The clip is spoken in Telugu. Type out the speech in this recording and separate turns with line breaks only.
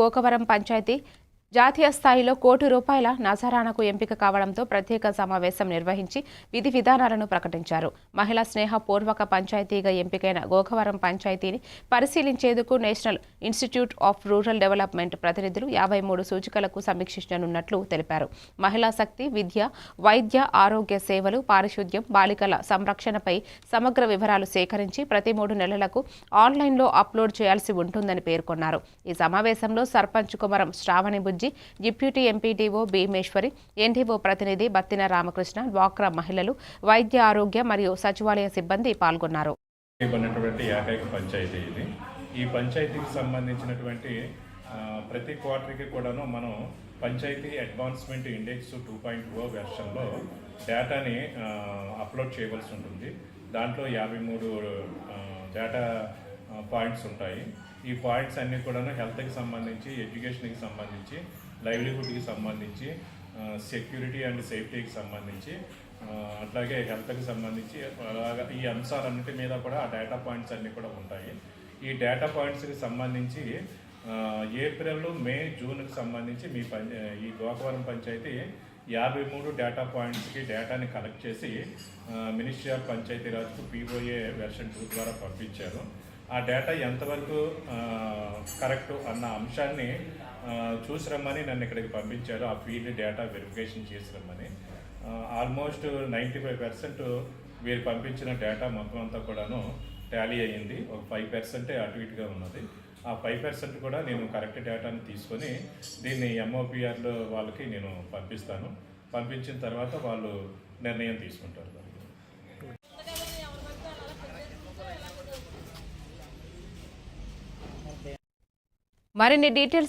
గోకవరం పంచాయతీ జాతీయ స్థాయిలో కోటి రూపాయల నజరానకు ఎంపిక కావడంతో ప్రత్యేక సమావేశం నిర్వహించి విధి విధానాలను ప్రకటించారు. మహిళా స్నేహ పూర్వక పంచాయతీగా ఎంపికైన గోఖవరం పంచాయతీని పరిశీలించేందుకు national institute of rural development ప్రతినిధులు యాభై మూడు సూచికలకు సమీక్షించనున్నట్లు తెలిపారు. మహిళా శక్తి విద్య వైద్య ఆరోగ్య సేవలు పారిశుద్ధ్యం బాలికల సంరక్షణపై సమగ్ర వివరాలు సేకరించి ప్రతి మూడు నెలలకు ఆన్లైన్లో అప్లోడ్ చేయాల్సి ఉంటుందని పేర్కొన్నారు. ఈ సమావేశంలో sarpanch Kumaram Sravani Bujji deputy MPDO Bhimeswari NDO ప్రతినిధి బత్తిన రామకృష్ణ డ్వాక్రా మహిళలు వైద్య ఆరోగ్య మరియు సచివాలయ సిబ్బంది పాల్గొన్నారు.
ఏకైక పంచాయతీ ఇది. ఈ పంచాయతీకి సంబంధించినటువంటి ప్రతి క్వార్టర్కి కూడాను మనం panchayat advancement index two point O వెర్షన్లో డేటాని అప్లోడ్ చేయవలసి ఉంటుంది. దాంట్లో యాభై మూడు డేటా పాయింట్స్ ఉంటాయి. ఈ పాయింట్స్ అన్నీ కూడా హెల్త్కి సంబంధించి ఎడ్యుకేషన్కి సంబంధించి లైవ్లీహుడ్కి సంబంధించి సెక్యూరిటీ అండ్ సేఫ్టీకి సంబంధించి అట్లాగే హెల్త్కి సంబంధించి అలాగా ఈ అంశాలన్నిటి మీద కూడా ఆ డేటా పాయింట్స్ అన్నీ కూడా ఉంటాయి. ఈ డేటా పాయింట్స్కి సంబంధించి ఏప్రిల్ మే జూన్కి సంబంధించి మీ పంచ ఈ గోకవరం పంచాయతీ యాభై మూడు డేటా పాయింట్స్కి డేటాని కలెక్ట్ చేసి మినిస్ట్రీ ఆఫ్ పంచాయతీరాజ్కు పీఓఏ వెర్షన్ టూ ద్వారా పంపించారు. ఆ డేటా ఎంతవరకు కరెక్ట్ అన్న అంశాన్ని చూసి రమ్మని నన్ను ఇక్కడికి పంపించారు. ఆ ఫీల్డ్ డేటా వెరిఫికేషన్ చేసి రమ్మని. ఆల్మోస్ట్ నైంటీ ఫైవ్ పర్సెంట్ వీరు పంపించిన డేటా మొత్తం అంతా కూడాను టాలీ అయ్యింది. ఒక ఫైవ్ పర్సెంటే అటు ఇటుగా ఉన్నది. ఆ ఫైవ్ పర్సెంట్ కూడా నేను కరెక్ట్ డేటాని తీసుకొని దీన్ని ఎంఓపిఆర్లో వాళ్ళకి నేను పంపిస్తాను. పంపించిన తర్వాత వాళ్ళు నిర్ణయం తీసుకుంటారు
మరిన్ని డీటెయిల్స్